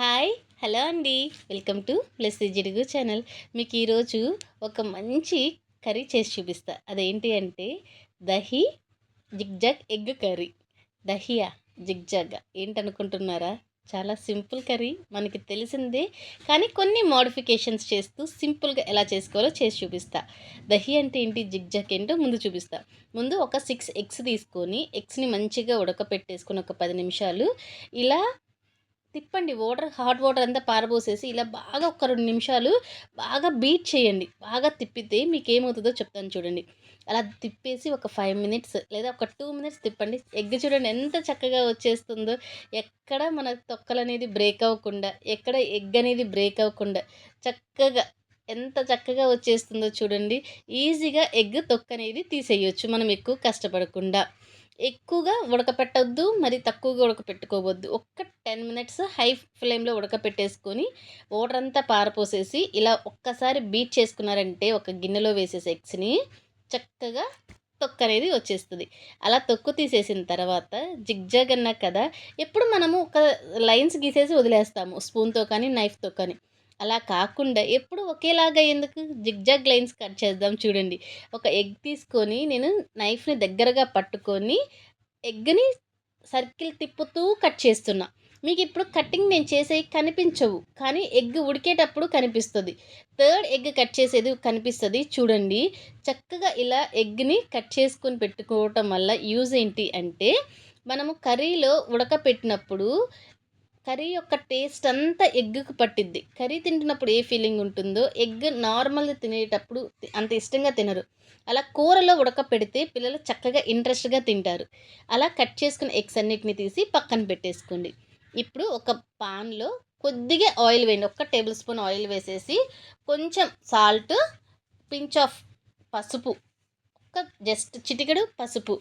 Hi hello అండి. Welcome to plus Jidugu channel. మీకు ఈరోజు ఒక మంచి కర్రీ చేసి చూపిస్తా. అదేంటి అంటే దహి జిగ్జాగ్ ఎగ్ కర్రీ. దహియా జిగ్జాగ్. ఏంటనుకుంటున్నారా? చాలా సింపుల్ కర్రీ. మనకి తెలిసిందే. కానీ కొన్ని మోడిఫికేషన్స్ చేస్తూ సింపుల్గా ఎలా చేసుకోవాలో చేసి చూపిస్తా. దహి అంటే ఏంటి? జిగ్జాక్ ఏంటో ముందు చూపిస్తా. ముందు ఒక సిక్స్ ఎగ్స్ తీసుకొని ఎగ్స్ని మంచిగా ఉడకపెట్టేసుకుని ఒక పది నిమిషాలు ఇలా తిప్పండి. వాటర్ హాట్ వాటర్ అంతా పారబోసేసి ఇలా బాగా ఒక రెండు నిమిషాలు బాగా బీట్ చేయండి. బాగా తిప్పితే మీకు ఏమవుతుందో చెప్తాను చూడండి. అలా తిప్పేసి ఒక ఫైవ్ మినిట్స్ లేదా ఒక టూ మినిట్స్ తిప్పండి. ఎగ్ చూడండి ఎంత చక్కగా వచ్చేస్తుందో. ఎక్కడ మన తొక్కలు అనేది బ్రేక్ అవ్వకుండా ఎక్కడ ఎగ్ అనేది బ్రేక్ అవ్వకుండా చక్కగా ఎంత చక్కగా వచ్చేస్తుందో చూడండి. ఈజీగా ఎగ్ తొక్క అనేది తీసేయచ్చు. మనం ఎక్కువ కష్టపడకుండా. ఎక్కువగా ఉడకపెట్టద్దు మరి తక్కువగా ఉడకపెట్టుకోవద్దు. ఒక్క టెన్ మినిట్స్ హై ఫ్లేమ్లో ఉడకపెట్టేసుకొని వాటర్ అంతా పారపోసేసి ఇలా ఒక్కసారి బీట్ చేసుకున్నారంటే ఒక గిన్నెలో వేసేసి ఎగ్స్ని చక్కగా తొక్క అనేది వచ్చేస్తుంది. అలా తొక్కు తీసేసిన తర్వాత జిగ్జాగ్ అన్నా కదా ఎప్పుడు మనము ఒక లైన్స్ గీసేసి వదిలేస్తాము స్పూన్తో కానీ నైఫ్తో కానీ. అలా కాకుండా ఎప్పుడు ఒకేలాగా ఎందుకు జిగ్జాగ్ లైన్స్ కట్ చేద్దాం చూడండి. ఒక ఎగ్ తీసుకొని నేను నైఫ్ని దగ్గరగా పట్టుకొని ఎగ్ని సర్కిల్ తిప్పుతూ కట్ చేస్తున్నా. మీకు ఇప్పుడు కటింగ్ నేను చేసే కనిపించవు కానీ ఎగ్ ఉడికేటప్పుడు కనిపిస్తుంది. థర్డ్ ఎగ్ కట్ చేసేది కనిపిస్తుంది చూడండి. చక్కగా ఇలా ఎగ్ని కట్ చేసుకొని పెట్టుకోవటం వల్ల యూజ్ ఏంటి అంటే మనము కర్రీలో ఉడకపెట్టినప్పుడు కర్రీ యొక్క టేస్ట్ అంతా ఎగ్గుకు పట్టిద్ది. కర్రీ తింటున్నప్పుడు ఏ ఫీలింగ్ ఉంటుందో ఎగ్ నార్మల్గా తినేటప్పుడు అంత ఇష్టంగా తినరు. అలా కూరలో ఉడకపెడితే పిల్లలు చక్కగా ఇంట్రెస్ట్గా తింటారు. అలా కట్ చేసుకున్న ఎగ్స్ అన్నిటిని తీసి పక్కన పెట్టేసుకోండి. ఇప్పుడు ఒక పాన్లో కొద్దిగా ఆయిల్ వేయండి. ఒక్క టేబుల్ స్పూన్ ఆయిల్ వేసేసి కొంచెం సాల్ట్ పించ్ ఆఫ్ పసుపు ఒక జస్ట్ చిటికెడు పసుపు.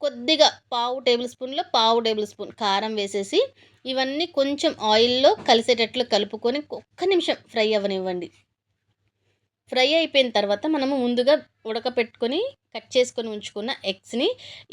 కొద్దిగా పావు టేబుల్ స్పూన్లో పావు టేబుల్ స్పూన్ కారం వేసేసి ఇవన్నీ కొంచెం ఆయిల్లో కలిసేటట్లు కలుపుకొని ఒక్క నిమిషం ఫ్రై అవ్వనివ్వండి. ఫ్రై అయిపోయిన తర్వాత మనము ముందుగా ఉడకపెట్టుకొని కట్ చేసుకొని ఉంచుకున్న ఎగ్స్ని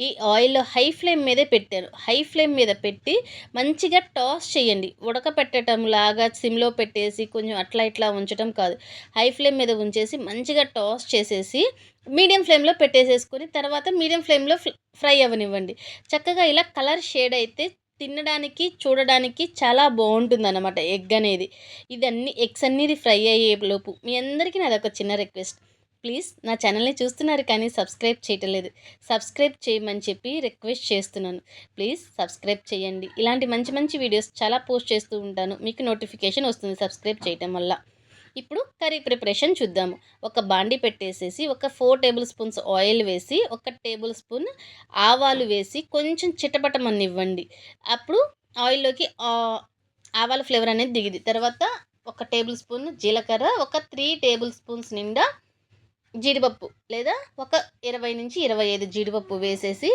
ఈ ఆయిల్లో హై ఫ్లేమ్ మీదే పెట్టాను. హై ఫ్లేమ్ మీద పెట్టి మంచిగా టాస్ చేయండి. ఉడకపెట్టడం లాగా సిమ్లో పెట్టేసి కొంచెం అట్లా ఇట్లా ఉంచడం కాదు. హై ఫ్లేమ్ మీద ఉంచేసి మంచిగా టాస్ చేసేసి మీడియం ఫ్లేమ్లో పెట్టేసేసుకొని తర్వాత మీడియం ఫ్లేమ్లో ఫ్రై అవ్వనివ్వండి. చక్కగా ఇలా కలర్ షేడ్ అయితే తినడానికి చూడడానికి చాలా బాగుంటుంది అనమాట ఎగ్ అనేది. ఇది అన్ని ఎగ్స్ అన్నీ ఫ్రై అయ్యే లోపు మీ అందరికీ నాది ఒక చిన్న రిక్వెస్ట్. ప్లీజ్ నా ఛానల్ని చూస్తున్నారు కానీ సబ్స్క్రైబ్ చేయటం లేదు. సబ్స్క్రైబ్ చేయమని చెప్పి రిక్వెస్ట్ చేస్తున్నాను. ప్లీజ్ సబ్స్క్రైబ్ చేయండి. ఇలాంటి మంచి మంచి వీడియోస్ చాలా పోస్ట్ చేస్తూ ఉంటాను. మీకు నోటిఫికేషన్ వస్తుంది సబ్స్క్రైబ్ చేయటం వల్ల. ఇప్పుడు కర్రీ ప్రిపరేషన్ చూద్దాము. ఒక బాండి పెట్టేసేసి ఒక ఫోర్ టేబుల్ స్పూన్స్ ఆయిల్ వేసి ఒక టేబుల్ స్పూన్ ఆవాలు వేసి కొంచెం చిటపటమని ఇవ్వండి అప్పుడు ఆయిల్లోకి ఆవాల ఫ్లేవర్ అనేది దిగింది. తర్వాత ఒక టేబుల్ స్పూన్ జీలకర్ర ఒక త్రీ టేబుల్ స్పూన్స్ నిండా జీడిపప్పు లేదా ఒక ఇరవై నుంచి ఇరవై ఐదు జీడిపప్పు వేసేసి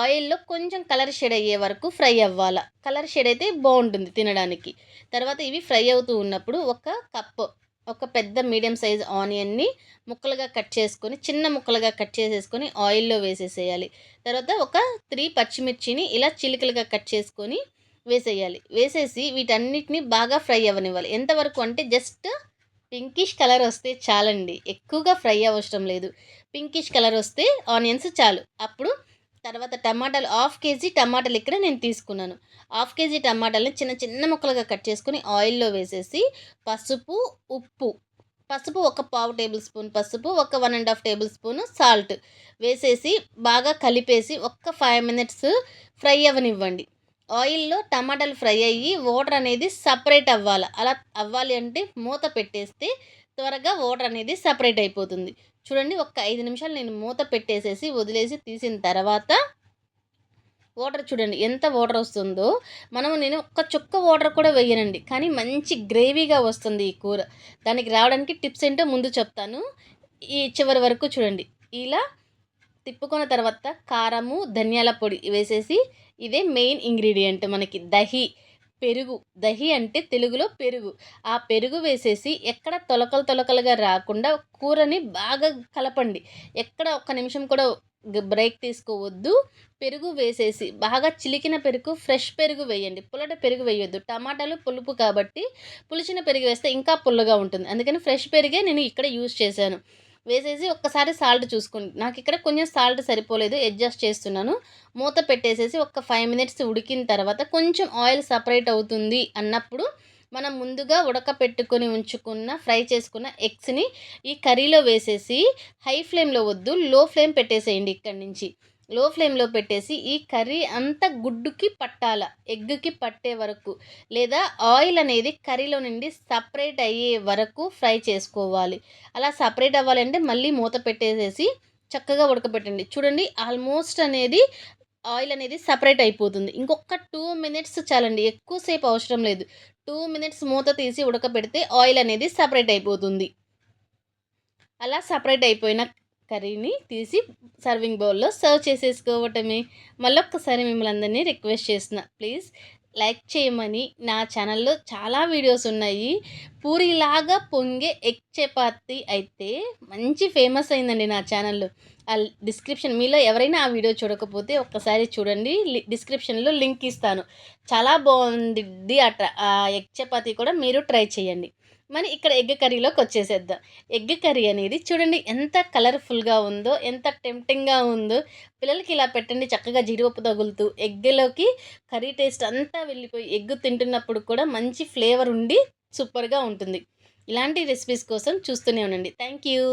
ఆయిల్లో కొంచెం కలర్ షేడ్ అయ్యే వరకు ఫ్రై అవ్వాల. కలర్ షేడ్ అయితే బాగుంటుంది తినడానికి. తర్వాత ఇవి ఫ్రై అవుతూ ఉన్నప్పుడు ఒక కప్పు ఒక పెద్ద మీడియం సైజ్ ఆనియన్ని ముక్కలుగా కట్ చేసుకొని చిన్న ముక్కలుగా కట్ చేసేసుకొని ఆయిల్లో వేసేసేయాలి. తర్వాత ఒక త్రీ పచ్చిమిర్చిని ఇలా చిలుకలుగా కట్ చేసుకొని వేసేయాలి. వేసేసి వీటన్నిటిని బాగా ఫ్రై అవ్వనివ్వాలి. ఎంతవరకు అంటే జస్ట్ పింకిష్ కలర్ వస్తే చాలండి. ఎక్కువగా ఫ్రై అవసరం లేదు. పింకిష్ కలర్ వస్తే ఆనియన్స్ చాలు. అప్పుడు తర్వాత టమాటాలు హాఫ్ కేజీ టమాటాలు ఇక్కడ నేను తీసుకున్నాను. హాఫ్ కేజీ టమాటాలని చిన్న చిన్న ముక్కలుగా కట్ చేసుకొని ఆయిల్లో వేసేసి పసుపు ఉప్పు పసుపు ఒక పావు టేబుల్ స్పూన్ పసుపు ఒక one and half tablespoon salt వేసేసి బాగా కలిపేసి ఒక్క ఫైవ్ మినిట్స్ ఫ్రై అవ్వనివ్వండి. ఆయిల్లో టమాటాలు ఫ్రై అయ్యి వాటర్ అనేది సపరేట్ అవ్వాలి. అలా అవ్వాలి అంటే మూత పెట్టేస్తే త్వరగా వాటర్ అనేది సపరేట్ అయిపోతుంది. చూడండి ఒక ఐదు నిమిషాలు నేను మూత పెట్టేసేసి వదిలేసి తీసిన తర్వాత వాటర్ చూడండి ఎంత వాటర్ వస్తుందో. మనము నేను ఒక్క చుక్క వాటర్ కూడా వేయనండి కానీ మంచి గ్రేవీగా వస్తుంది ఈ కూర. దానికి రావడానికి టిప్స్ ఏంటో ముందు చెప్తాను. ఈ చివరి వరకు చూడండి ఇలా తిప్పుకున్న తర్వాత కారము ధనియాల పొడి వేసేసి ఇదే మెయిన్ ఇంగ్రీడియంట్ మనకి దహి. పెరుగు. దహి అంటే తెలుగులో పెరుగు. ఆ పెరుగు వేసేసి ఎక్కడ తొలకలు తొలకలుగా రాకుండా కూరని బాగా కలపండి. ఎక్కడ ఒక్క నిమిషం కూడా బ్రేక్ తీసుకోవద్దు. పెరుగు వేసేసి బాగా చిలికిన పెరుగు ఫ్రెష్ పెరుగు వేయండి. పుల్లట పెరుగు వేయొద్దు. టమాటాలు పులుపు కాబట్టి పులిచిన పెరుగు వేస్తే ఇంకా పుల్లగా ఉంటుంది. అందుకని ఫ్రెష్ పెరిగే నేను ఇక్కడ యూజ్ చేశాను. వేసేసి ఒక్కసారి సాల్ట్ చూసుకోండి నాకు ఇక్కడ కొంచెం సాల్ట్ సరిపోలేదు అడ్జస్ట్ చేస్తున్నాను. మూత పెట్టేసేసి ఒక ఫైవ్ మినిట్స్ ఉడికిన తర్వాత కొంచెం ఆయిల్ సపరేట్ అవుతుంది అన్నప్పుడు మనం ముందుగా ఉడకపెట్టుకొని ఉంచుకున్న ఫ్రై చేసుకున్న ఎగ్స్ని ఈ కర్రీలో వేసేసి హై ఫ్లేమ్లో వద్దు లో ఫ్లేమ్ పెట్టేసేయండి ఇక్కడి నుంచి. లో ఫ్లేమ్లో పెట్టేసి ఈ కర్రీ అంతా గుడ్డుకి పట్టాల ఎగ్కి పట్టే వరకు. లేదా ఆయిల్ అనేది కర్రీలో నుండి సపరేట్ అయ్యే వరకు ఫ్రై చేసుకోవాలి. అలా సపరేట్ అవ్వాలంటే మళ్ళీ మూత పెట్టేసేసి చక్కగా ఉడకబెట్టండి. చూడండి ఆల్మోస్ట్ అనేది ఆయిల్ అనేది సపరేట్ అయిపోతుంది. ఇంకొక టూ మినిట్స్ చాలండి ఎక్కువసేపు అవసరం లేదు. టూ మినిట్స్ మూత తీసి ఉడకబెడితే ఆయిల్ అనేది సపరేట్ అయిపోతుంది. అలా సపరేట్ అయిపోయిన కర్రీని తీసి సర్వింగ్ బౌల్లో సర్వ్ చేసేసుకోవటమే. మళ్ళొక్కసారి మిమ్మల్ని అందరినీ రిక్వెస్ట్ చేస్తున్నా. ప్లీజ్ లైక్ చేయమని. నా ఛానల్లో చాలా వీడియోస్ ఉన్నాయి. పూరిలాగా పొంగే ఎగ్ చపాతి అయితే మంచి ఫేమస్ అయిందండి నా ఛానల్లో. ఆ డిస్క్రిప్షన్ మీలో ఎవరైనా ఆ వీడియో చూడకపోతే ఒక్కసారి చూడండి. డిస్క్రిప్షన్లో లింక్ ఇస్తాను. చాలా బాగుంది అట్లా ఆ ఎగ్ చపాతి కూడా మీరు ట్రై చేయండి. మరి ఇక్కడ ఎగ్ కర్రీలోకి వచ్చేసేద్దాం. ఎగ్ కర్రీ అనేది చూడండి ఎంత కలర్ఫుల్గా ఉందో ఎంత టెంప్టింగ్గా ఉందో పిల్లలకి ఇలా పెట్టండి చక్కగా జీడిపప్పు తగులుతూ ఎగ్లోకి కర్రీ టేస్ట్ అంతా వెళ్ళిపోయి ఎగ్ తింటున్నప్పుడు కూడా మంచి ఫ్లేవర్ ఉండి సూపర్గా ఉంటుంది. ఇలాంటి రెసిపీస్ కోసం చూస్తూనే ఉండండి. Thank you